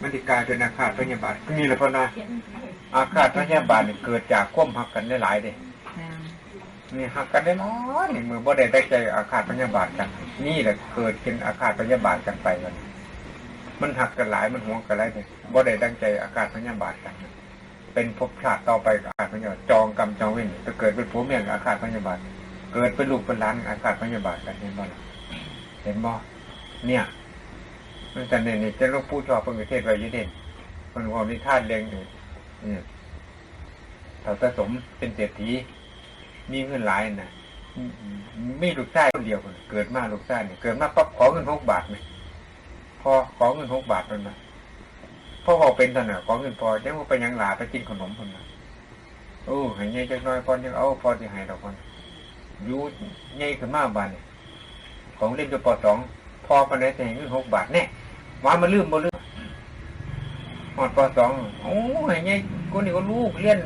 มันติกลายเป็นอาฆาตพยาบาทนี่แหละพ่อนะอาฆาตพยาบาทนี่เกิดจากควมหักกันได้หลายเด้ค่นี่หักกันได้น้อยมือบ่ได้ได้ใจอาฆาตพยาบาทกัน นี่แหละเกิดเป็นอาฆาตพยาบาทกันไปกันมันหักกันหลายมันห่วงกันหลายเนี่ยบ่ได้ดังใจอาฆาตพยาบาทกัน เป็นภพชาติต่อไปอาฆาตพยาบาทจองกรรมจองเวรจะเกิดเป็นผัวเมียอาฆาตพยาบาทเกิดเป็นลูกเป็นหลานอาฆาตพยาบาทกันเห็นบ่เห็นบ่เนี่ย มันจะเนี่ยนี่จะลูกผู้ชอบเพิ่งประเทศไว้อยี่เด่นคนความนิทานเลี้ยงอยู่เนี่ยถ้าผสมเป็นเศรษฐีมีเงินหลายนะไมีลูกชายคนเดียวคนเกิดมาลูกชายเนี่ยเกิดมาปั๊บขอเงินหกบาทไหมพอขอเงินหกบาทมันมาพ่อพอเป็นท่านน่ะขอเงินพอยังว่าไปยังหลาไปกินขนมคนนะโอ้ให้เงี้ยจักน้อยพอยังเอาพอที่ให้ดอกคนยูเงี้ยขึ้นมาบานเนี่ยของเล่นจนปสองพอปันได้แต่เงินหกบาทแน่ ว่ามันลืมบ่ลืมหอดปสองโอ้ให้เงี้ยคนนี้ก็ลูกเลี้ยน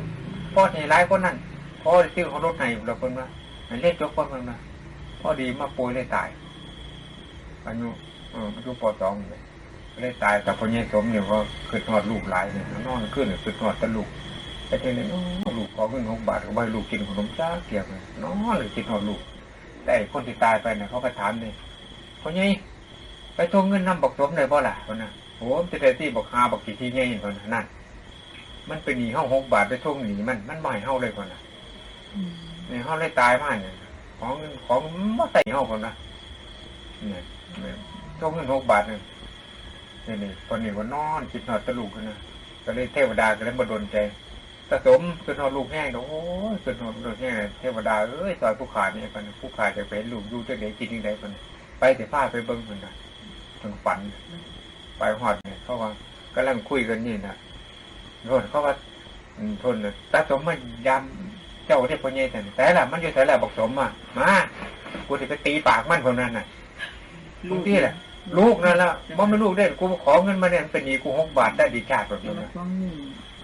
พ่อให้หลายคนนั่นพ่อซื้อเขารถไหนเราคนมาให้เล่นจกคนมันมาพ่อดีมาป่วยเลยตายอายุเอออายุปสองเลยเลยตายแต่พอเนี้ยสมเนี่ยว่าคือทอดลูกหลายเนี่ยนอนขึ้นคือทอดตะลูกแต่ทีนี้อ้ลูกขอเงินหกบาทก็ไปลูกกินขนมจ้าเกียบเลยนอนเลยกินทอดลูกแต่คนที่ตายไปเนี่ยเขาก็ถามเลยพอเนี้ย ไปทวงเงินนำบอกสมเลยบ่ล่ะคนน่ะโอ้จะได้ที่บอกหาบอกกี่ที่เงี้ยคนน่ะนั่น มันเป็นหนีเฮาหกบาทไปทวงหนีมัน มันบ่ให้เฮาเลยคนน่ะอืมเนี่ยเขาเลยตายมากเนี่ยของของมาใส่เขาคนนะเนี่ยเนี่ยช่วงเงินหกบาทเนี่ยนี่นี่คนนี้ก็นอนคิดนอนตะลุกกันนะก็เลยเทวดาก็เลยมาโดนใจสะสมจนนอนลูกแห้งโอ้ยจนนอนลูกแห้งเทวดาเอ้ยซอยผู้ขาดเนี่ยคนน่ะผู้ขาดจะเป็นลูกอยู่จะไหนกินยังไงคนน่ะไปแต่ฟ้าไปเบิ้งคนนะ ทางฝัน ไปหอดเนี่ยเขาว่ากำลังคุยกันนี่นะโทษเขาว่าอืมทนน่ะสะสมมายำเจ้าเทพเนแต่แต่ละมันอยู่แต่ละบอกสมอะมากูจะไปตีปากมันคนนั้นน่ะลูกที่แหละลูกนั่นละบ่ไม่ลูกได้กูขอเงินมาเนี่ยมันเป็นหนี้กูหกบาทได้ดีชาติแบบเดี๋ยนี้วนะฟ้องหนึ่ง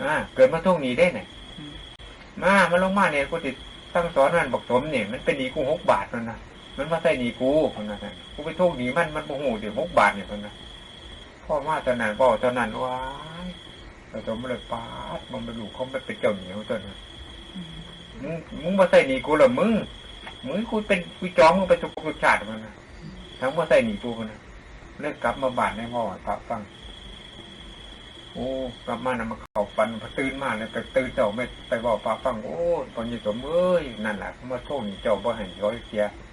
อ่าเกิดมาท่วงหนี้ได้เนี่ยมามาลงมาเนี่ยกูติดตั้งสอนนั่นบอกสมเนี่ยมันเป็นหนี้กูหกบาทคนนะ มันมาใส่หนี้กูคนนั้นน่ะกูไปท่วงหนี้มันมันโมโหเดี๋ยวหกบาทเนี่ยคนนะพ่อมาตอนนั้นพ่อตอนนั้นว้ายแต่สมเลยปาดมันเป็นลูกเขาไม่เป็นเจ้าหนี้เขาตอนนั้นอืมมึงมึงมาใส่หนีกูเหรอมึงมึงกูเป็นกูจองมึงไปทุกกูชาติมันนะทั้งมาใส่หนีกูมันนะเลิกกลับมาบ้านในพ่อพระฟังโอ้กลับมานะมาเข่าฟันพอตื่นมาเลยไปตื่นเจ้าไม่ไปบอกพระฟังโอ้ตอนนี้สมเอ้ยนั่นแหละเขามาโทษหนีเจ้าบ่ให้ย้อยเสียถ้า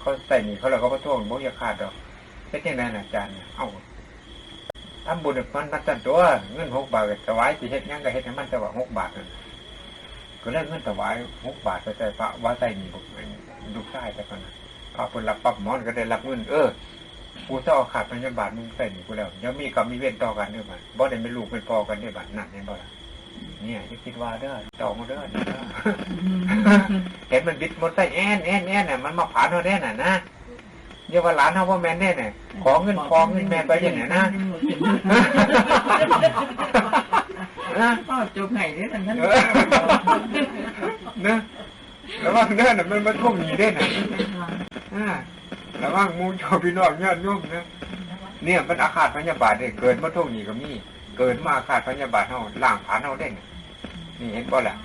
เขาใส่หนีเขาแล้วเขามาโทษบ่อยาขาดดอกเป็นยังไงนะอาจารย์เอ้าทำบุญมันมันจันตัวเงินหกบาทถวายสิเฮ็ดยังก็เฮ็ดให้มันแต่ว่าหกบาทนั่นก็เล่นเงินถวายหกบาทไปใส่พระว่าใส่หนีบุกลูกชายแต่ก่อนนะพระเพิ่นรับปั๊บมอนก็ได้รับเงินเออกูจะเอาขาดพันยบาทมึงใส่หนีกูแล้วยังมีกรรมมีเวรต่อกันด้วยบัดบ่ได้เป็นลูกเป็นพอกันด้วยบัดนั่นเห็นบ่ละ เนี่ยจะคิดว่าเด้อต่อมาเด้อเด้อเห็นมันบิดมดใส่แอนแอนแอนน่ะมันมาผ่านเราได้น่ะนะเรียกว่าหลานเขาว่าแมนแน่น่ะขอเงินพอเงินแม่ไปอย่างไหนนะนะพ่อจบไห้ได้แต่นั้นเออเนอะแล้วว่าเนื้อน่ะมันมันท่วงหนีได้น่ะอ่าแล้วว่ามูชอบพี่น้องญาติโยมนะเนี่ยมันอาฆาตพยาบาทเนี่ยเกิดมาท่วงหนีก็มี เกิดมาอาฆาตพยาบาทเฮาล่างผานเฮาได้น่นี่เห็นบ่ล่ะ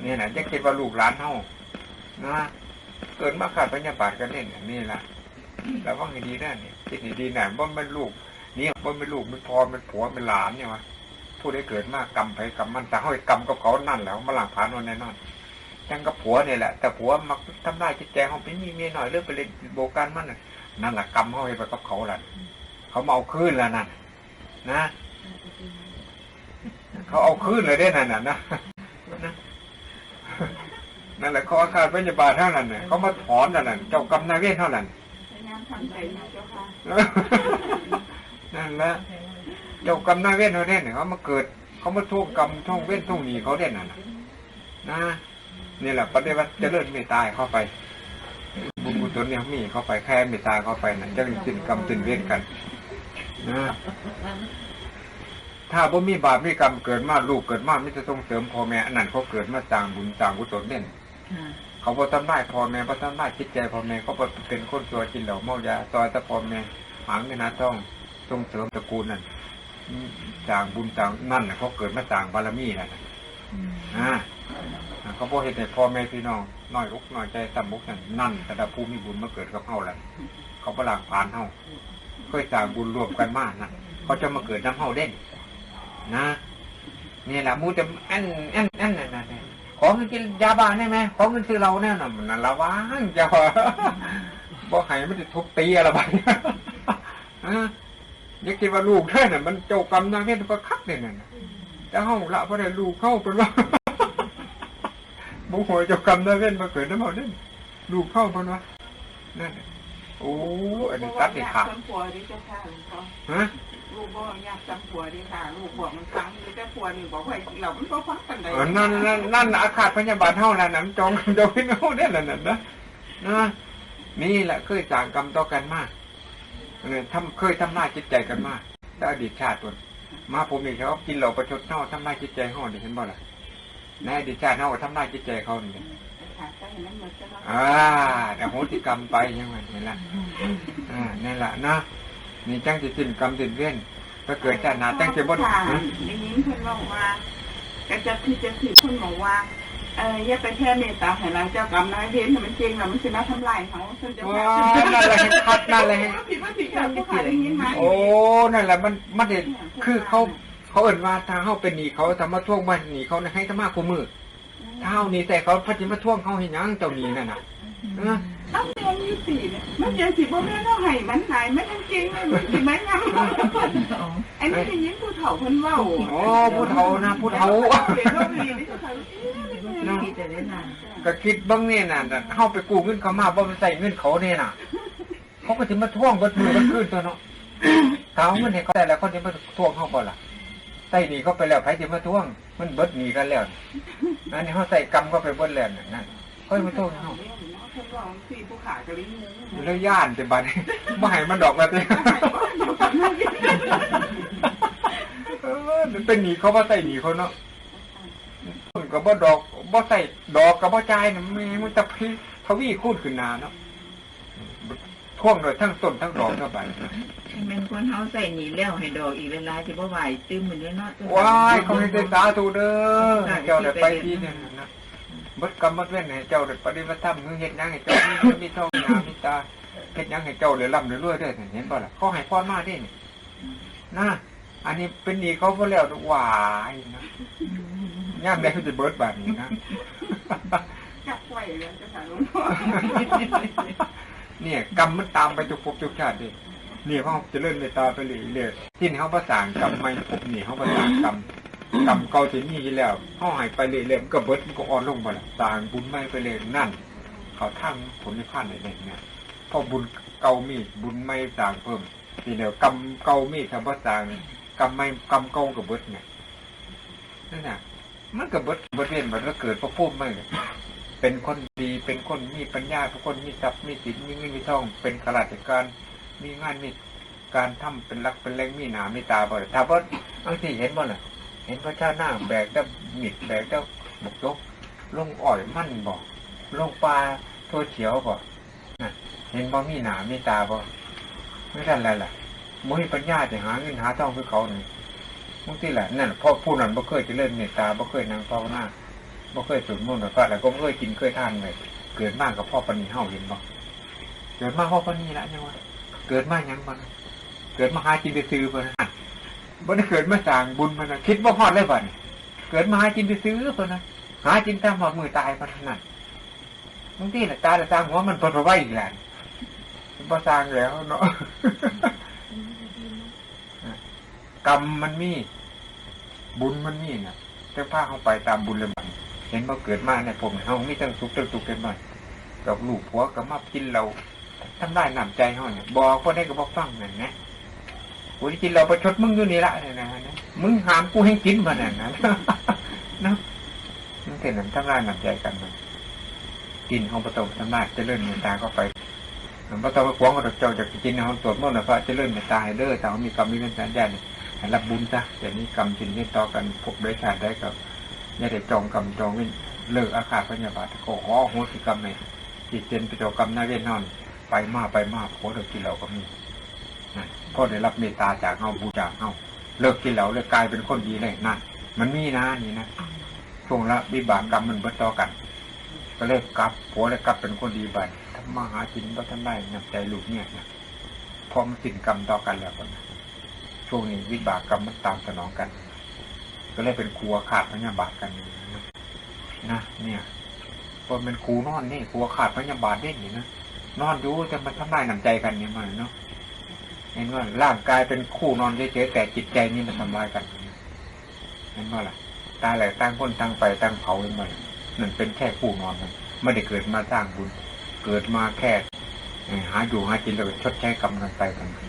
เนี่ยนะจะคิดว่าลูกหลานเฮานะเกิดมาอาฆาตพยาบาทกันเล่นน่ะนี่ล่ะแล้วว่าให้ดีนะเนี่ยคิดให้ดีน่ะบ่ามันลูกเนี่ยบ่มันลูกมันพอมันผัวมันหลานเนี่ยวะผู้ได้เกิดมากกรรมไปกรรมมันแต่ห้อยกรรมกับเขานั่นแหล้วมาหลังผ่านวันแน่นอนยังกับผัวเนี่ยแหละ แต่ผัวมักทำได้จิตใจเขาเป็นมีเมียหน่อยเรื่องไปเล่นโบกันมันนั่นแหละกรรมเขาไปกับเขาแหละเขามาเอาคืนแล้วนั่นนะ เขาเอาคืนเลยได้นั่นน่ะนะนะนั่นแหละเขาอาฆาตพยาบาทเท่านั้นเนี่ยเขามาถอนแล้วนั่นเจ้ากรรมนายเวรเท่านั้นพยายามทำใจนะเจ้าค่ะนั่นแหละเจ้ากรรมนายเวรเขาเนี่ยเขามาเกิด เขามาท่วงกรรมท่วงเวรท่วงหนีเขาเนี่ยน่ะนะนี่แหละปฏิวัติเจะเลื่อนไม่ตายเข้าไปบุญกุศลเนี่ยมีเข้าไปแค่ไม่ตายเข้าไปน่ะจะสิ้นกรรมสิ้นเวรกันนะ ถ้าบ่มีบาปมีกรรมเกิดมาลูกเกิดมามิจะส่งเสริมพ่อแม่อันนั้นเขาเกิดมาจางบุญจางกุศลเนี่ยค่ะเขาบ่ทำได้พ่อแม่บ่ทำได้จิตใจพ่อแม่เขาบ่เป็นคนตัวกินเหล้าเมายาซอยแต่พ่อแม่หาเงินหาทองส่งเสริมตระกูลนั่นสร้างบุญสร้างนั่นน่ะเขาเกิดมาสร้างบารมีนั่นน่ะอืมอ่าเขาบอกเห็นแต่พ่อแม่พี่น้องน้อยอกน้อยใจต่ำอกนั่นนั่นแต่ละผู้มีบุญมาเกิดกับเฮาแหละเขาประหลางผ่านเฮาเคยสร้างบุญรวมกันมากนะเขาจะมาเกิดน้ำเฮาเด่น นะนี่แหละมูจะอันอันอันนั่นนั่นนั่นขอเงินกินยาบ้าได้ไหมขอเงินซื้อเราแน่นอนนั่นละว่างเจ้าบอกให้มันจะทุบตีอะไรบ้างอ่าอย่าคิดว่าลูกแค่น่ะมันเจ้ากรรมนางเวทประคับเนี่ยน่ะแต่เฮาละเพราะได้ลูกเข้าเป็นว่าบุหัวเจ้ากรรมนางเวทมาเกิดน้ำเฮาเด่นลูกเข้าเป็นว่านั่น โอ้อันนี้ตัดนี่ขาดจำผัวดิเจ้าค่ะหลวงพ่อฮะลูกบอกอยากจำผัวดิค่ะ ลูกบอกมันฟังหรือแต่ผัวนี่บอกว่าเรามันก็ฟังกันได้เออนั่นนั่นนั่นอาคาตพยาบาทเท่านั้นนะมันจองกันเจ้าพี่น้องได้แล้วนั่นนะนะนี่แหละเคยจ่างกรรมต่อกันมากเออทำเคยทำลายจิตใจกันมากแต่อดีตชาติตัวมาผมนี่เขากินเหล้าประชดเน่าทำลายจิตใจเขาดิเห็นบ่ล่ะในอดีตชาติเขาก็ทำลายจิตใจเขานี่ค่ะก็เห็นนั้นเหมื อนจะเนาะอ่าแต่โหติกรรมไปยังไงนี่แหละอ่านี่แหละนะนี่จังจะสิ้นกรรมสิ้นเวียนถ้าเกิดชาติหน้าจังจะบ่ค่ะฮะได้ยินเพิ่นบอกว่าก็จะคือจะถือคนบอกว่าเอออย่าไปแค่เมตตาให้เราเจ้ากรรมนายเวรให้มันจริงเรามันสิมาทำลายเขาเพิ่นจะว้านั่นแหละให้คัดนั่นแหละให้ผิดว่าผิดค่ะผู้ขาได้ยินไหมโอ้นั่นแหละมันมันเด็ดคือเขาเขาเอ่นว่าทางเขาเป็นหนีเขาทำมาท่วงมันหนีเขาให้ธรรมะกูมือ ถ้าเขาหนีแต่เขาพัดจิมาท่วงเขาให้หยังเจ้าหนีนั่นน่ะเออเอาเรียนยี่สี่เนี่ยมันยังสิบ่แม่นเท่าไหร่มันหายมันจริงๆเลยมันสิมันงามอ๋ออันนี้ได้ยินผู้เฒ่าเพิ่นเว้าโอ้ผู้เฒ่านะผู้เฒ่าเป็นโรคดีนี่ผู้เฒ่าน้องที่จะได้นานก็คิดบ้างเนี่ยน่ะเข้าไปกู้เงินเขามาบ่ไปใส่เงินเขาเนี่ยน่ะ เขาก็จะมาท่วงเบิดมือเบิดคืนตัวเนาะถ้าเอาเงินให้เขาแต่แล้วเขาจะมาท่วงเขาก่อนล่ะใส่หนีเขาไปแล้วใครจะมาท่วง มันเบิดหนีกันแล้ว อันนี้เขาใส่กรรมก็ไปเบิดแล้วนั่นเขาจะมาท่วงเขาเพิ่นเว้าสี่ผู้ขากะลิ้งนึงแล้วย่านจะบัดนี้บ่ให้มันดอกมาติเออมันเป็นหนีเขาบ่ใส่หนีเขาเนาะคนก็บ่ดอกบ่ใส่ดอกก็บ่จ่ายน่ะแม่มันจะพีทวีคูณขึ้นหนาเนาะ ท่วงโดยทั้งต้นทั้งดอกเข้าไปเป็นคนเฮาใส่หนีแล้วให้ดอกอีกเวลาที่บ่ไหวตื้มเหมือนเนาะว้ายเขาให้ได้สาธุเด้อให้เจ้าได้ไปที่นั่นน่ะนะเบิดกรรมเบิดเว้นให้เจ้าได้ปฏิบัติธรรมคือเฮ็ดหยังให้เจ้ามีเงินมีทองมีหน้ามีตาเฮ็ดหยังให้เจ้าได้ร่ำได้รวยเด้อเห็นบ่ล่ะเขาให้พรมาเด้นี่นะอันนี้เป็นหนี้เขาพอแล้ววายนะย่ามได้เขาจะเบิดบาทนี้นะจับไว้แล้วจะถามหลวงพ่อ เนี่ย กรรมมันตามไปทุกภพทุกชาติดิเนี่ยเขาจะเลื่อนเมตตาไปเรื่อยๆที่เขาประสานกรรมไม่พบนี่เขาประสานกรรมกรรมเก่าที่นี่แล้วเขาหายไปเรื่อยๆมันก็เบิดมันก็อ่อนลงไปละสร้างบุญไม่ไปเลยนั่น เขาทั้งผลนิพพานในเนี่ยเพราะบุญเก่ามีบุญไม่สร้างเพิ่มทีเดียวกรรมเก่ามีทำประสานกรรมไม่กรรมเก่ากับเบิดเนี่ยนั่นน่ะมันกับเบิดเบิดเวียนมันก็เกิดพระพุ่มไม่ เป็นคนดีเป็นคนมีปัญญาเป็นคนมีทรัพย์มีสินมีเงินมีทอง เป็นข้าราชการมีงานมีการทำเป็นรักเป็นแรงมีหนามีตาบ่ถ้าว่าบางทีเห็นบ่ล่ะ เห็นพระเจ้าหน้าแบกเจ้าหมิดแบกเจ้าบกยกลงอ่อยมั่นบ่ลงปลาโทเฉียวบ่เห็นบ่มีหนามีตาบ่ไม่ทันอะไรล่ะมุ้ยปัญญาจะหาเงินหาทองคือเขาหนี่งบางทีแหละนั่นพราะผู้นั้นบ่เคยจะเล่นเมตตาบ่เคยนั่งภาวนา บ่เคยสวดมนต์หรือพระแล้วก็บ่เคยกินเคยทานเลยเกิดมากกับพ่อปานนีเฮาเห็นบ่เกิดมากพ่อปานนีละยังวะเกิดมาหยังบ่นเกิดมาหากินไปซื้อเพิ่นนะบ่ได้เกิดมาสร้างบุญเพิ่นนะคิดบ่ฮอดเลยบ่นี่เกิดมาหากินไปซื้อเพิ่นนะหากินตามหอดมือตายเพิ่นนั่นบางทีน่ะตาแต่ตามหัวมันเพิ่นไหวอีกแล้วบ่สร้างแล้วเนาะกรรมมันมี บุญมันมีนะจะพาเขาไปตามบุญเลยมัน เห็นว่าเกิดมาในยผมเขามีทั้งสุขทั้งทุกข์กันหน่อยกับลูกผัวกับมากินเราทำได้หนำใจเขาเนี่ยบอกคนได้ก็บอกฟังนั่นนะกูที่กินเราประชดมึงอยู่นี่ละเนี่ยนะนะมึงหามกูให้กินมาเนี่ยนะนะมันเป็นหนังทำได้หนำใจกันมันกินของประตูทำได้เจะเลื่อนเมตตาก็ไปประตูมาขวางกับเจ้าจากกินในห้องตรวจมนต์นะพระเจะเลื่อนเมตตาให้เด้อแต่ว่ามีกรรมมีเงินสัญญาเนี่ยให้รับบุญซะเดี๋ยวนี้กรรมจินนี่ต่อกันพบได้ชาติได้กับ อย่าได้จองกรรมจองเวินเลิกอาฆาตพยาบาทขอขอโหสิกรรมในจิตเจนไปเจอกรรมหน้าเวียนนอน ไปมาไปมาโคตรกินเราก็มีนะก็ได้รับเมตตาจากเฮาบูจากเฮาเลิกกินเหล้าเลยกลายเป็นคนดีเลยนั่นมันมีนะนี่นะช่วงละวิบากกรรมมันเบิดต่อกัน ก็เลยกลับผัวเลยกลับเป็นคนดีบัดทำมาหากินก็ทำได้นับใจลูกเนี่ยนะพอมสิ้นกรรมต่อกันแล้วคนนช่วงนี้วิบากกรรมมันตามสนองกัน ก็เลยเป็นครัวขาดพยาบาทกันนะนะเนี่ยพอเป็นครูนอนนี่ครัวขาดพยาบาทเด่นนี่นะนอนอยู่แต่มันทำได้น้ำใจกันเนี่ยมันเนาะเห็นว่าร่างกายเป็นคู่นอนเฉยๆแต่จิตใจนี่มันทำลายกันเห็นว่าล่ะตายแหละตั้งคนตั้งไปตั้งเผาเลยมันนั่นเป็นแค่คู่นอนมันไม่ได้เกิดมาสร้างบุญ เกิดมาแค่หาอยู่หากินแล้วชดใช้กรรมกันไปกัน